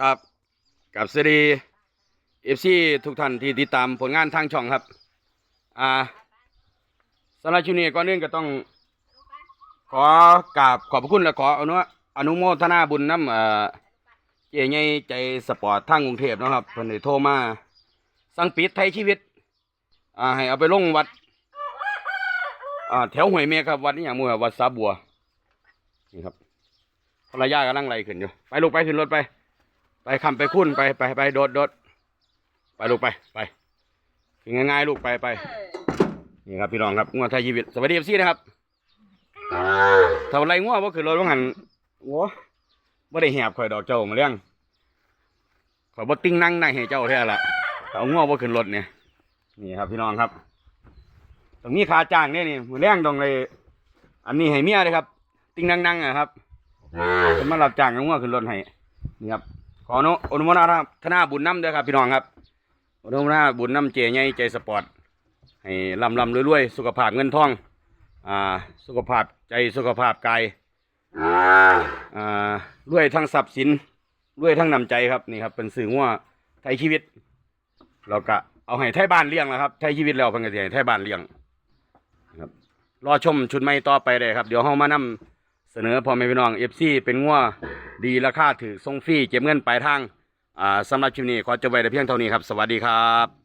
ครับกับสวัสดีเอฟซีทุกท่านที่ติดตามผลงานทางช่องครับ อ่าสำหรับชุนี้ก่อนอื่นก็ต้อง ขอกราบขอบพระคุณและขออนุอนุโมทนาบุญน้ำเอ่อเจ๊ใหญ่ใจสปอร์ตทางกรุงเทพนะครับเพิ่นได้โทรมาสั่งปิดไทยชีวิต อ่าให้เอาไปลงวัด อ่าแถวห้วยเมฆครับวัดนี้อย่างมู่ครับวัดสาบัวนี่ครับภรรยากำลังไล่ขึ้นอยู่ ไปลูกไปขึ้นรถไป ไปคำไปคุ้นไปไปไปโดดโดดไปลูกไปไปง่ายๆลูกไปไปนี่ครับพี่น้องครับงวไทยชีวิตสวัสดีเอฟซีนะครับถ้าไรงัวว่าขึ้นรถว่าหันโอ้บ่ได้แหบข่อยดอกเจ้ามาเลี้ยงข่อยบ่ติ้งนั่งในให้เจ้าแท้ละเอางัวว่าขึ้นรถเนี่ยนี่ครับพี่น้องครับ ตรงนี้ค่าจ้างเนี่ยนี่มือแรงต้องเลยอันนี้ให้เมียเลยครับ ติ้งนั่งนั่งอะครับเป็นมารับจ้างงัวขึ้นรถให้นี่ครับ ออนุอนุโมทนาธาบุญน้ำด้วยครับพี่น้องครับอนุโมทนาบุญน้ำเจใหญ่ใจสปอร์ตให้ลำลำรวยๆสุขภาพเงินทองอ่าสุขภาพใจสุขภาพกายอ่ารวยทั้งทรัพย์สินรวยทั้งนำใจครับนี่ครับเป็นสื่อว่าไทยชีวิต เราก็เอาให้ไทยบ้านเลี้ยงแล้วครับไทยชีวิตแล้วเพิ่นก็สิให้ไทยบ้านเลี้ยงครับรอชมชุดใหม่ต่อไปเลยครับ เดี๋ยวเฮามานำ เสนอพ่อแม่พี่น้อง FC เป็นงัวดีราคาถือทรงฟรีเก็บเงินปลายทางอ่าสำหรับชิมนี้ขอจบไว้แต่เพียงเท่านี้ครับ สวัสดีครับ